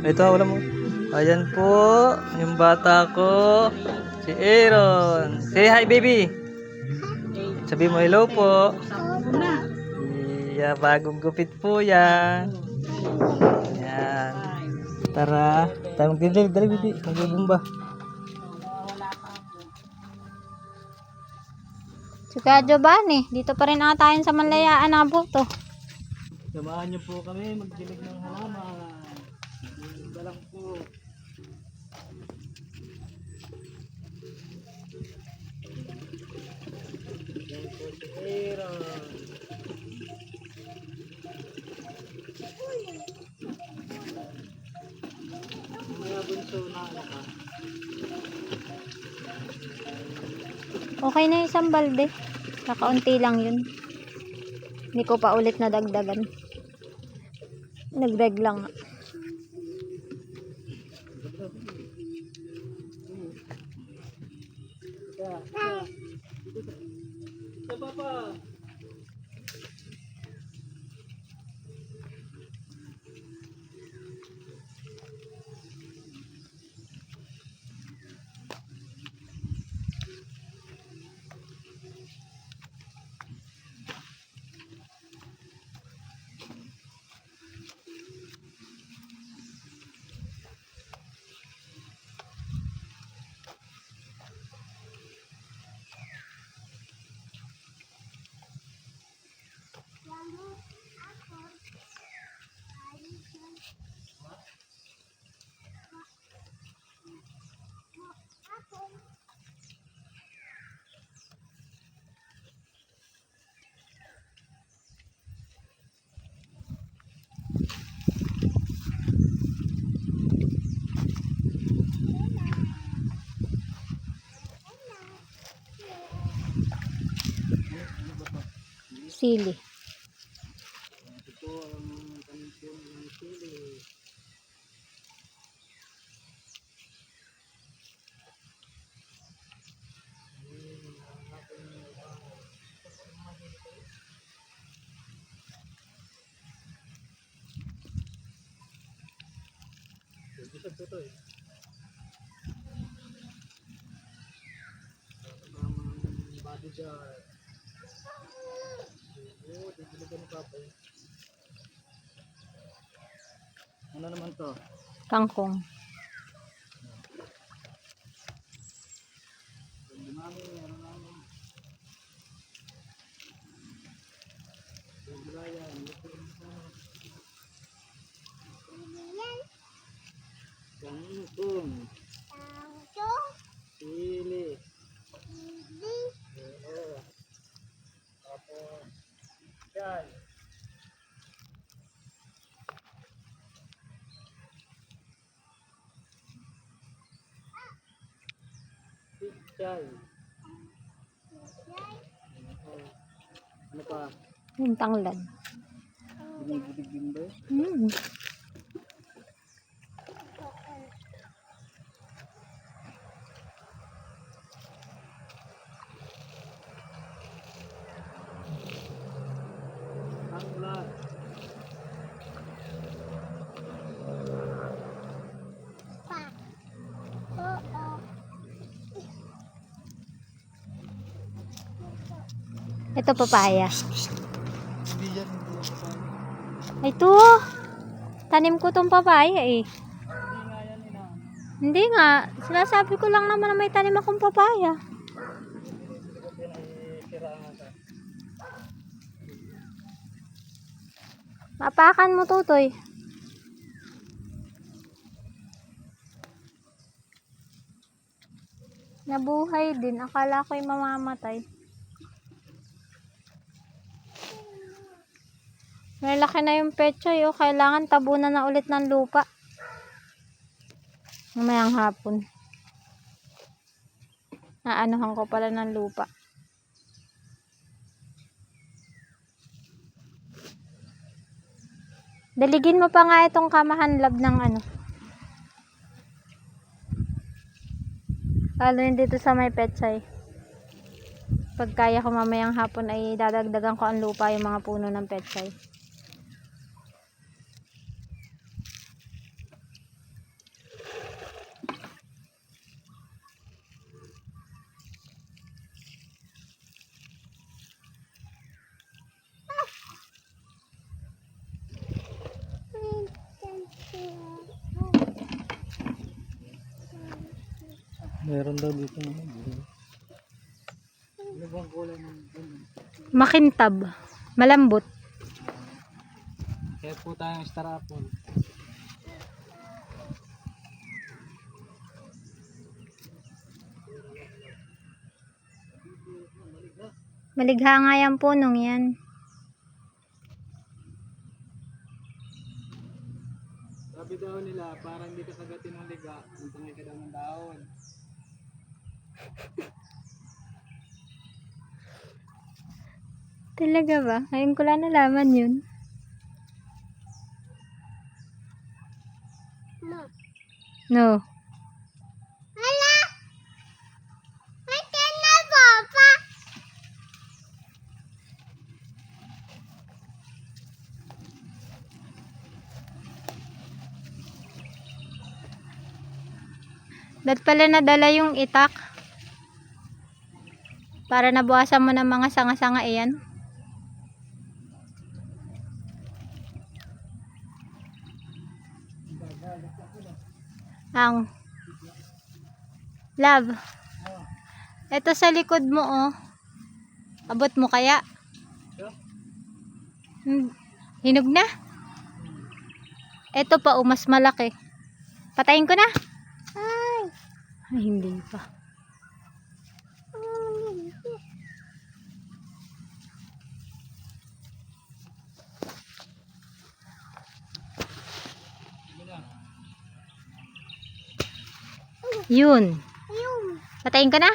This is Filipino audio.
Ito, wala mo. Ayan po, yung bata ko. Si Aaron. Say hi, baby. Sabi mo hello po. Iya, bagong gupit po yan. Yan. Tara. Tayo magdidilig. Dali, baby. Magbubumba. Si Kuya Giovanni, dito pa rin ata yun sa Manlayaan na to. Samahan niyo po kami magdilig ng halaman. Dalang po. Yan po. Mga bunso na ka. Okay na isang balde. Kakaunti lang yun. Hindi ko pa ulit nadagdagan. Nagdag lang. Nga. Sa papa. Sili. Ito ang kanito ng sili. Ito eh. Ang body jar. Ano naman to? Kangkong. Hindi namin, ano namin. Wala yan. Ito yung Kangkong. Sili. Oo. Tapos, yan. Pichay. Ano pa? Yung tanglad. Binibilig din ba? Hmm. Ito papaya. Ito. Tanim ko tong papaya eh. Hindi nga. Sinasabi ko lang naman na may tanim akong papaya. Mapakan mo tutoy. Nabuhay din. Akala ko'y mamamatay. Malaki na yung pecho eh. oh. Kailangan tabunan na ulit ng lupa. Mamayang hapon. Naanuhan ko pala ng lupa. Daligin mo pa nga itong kamahanlab ng ano. Lalo yun dito sa may petsay. Pag kaya ko mamayang hapon ay dadagdagan ko ang lupa yung mga puno ng petsay. Meron daw dito. Makintab. Malambot. Kaya po tayong star apple. Maligha nga yung punong yan. Sabi daw nila, parang hindi ka kagatin ng liga, untangay ka daw ng dahon. Talaga ba? Ngayon ko lang nalaman yun. No. Hala! Ate na, Papa! Ba't pala nadala yung itak? Para nabuwasan mo ng mga sanga-sanga iyan? Ang Love. Ito sa likod mo oh. Abot mo kaya? Hmm. Hinog na? Ito pa oh, mas malaki. Patayin ko na. Ay. Ay, hindi pa. Yun. Patayin ko na?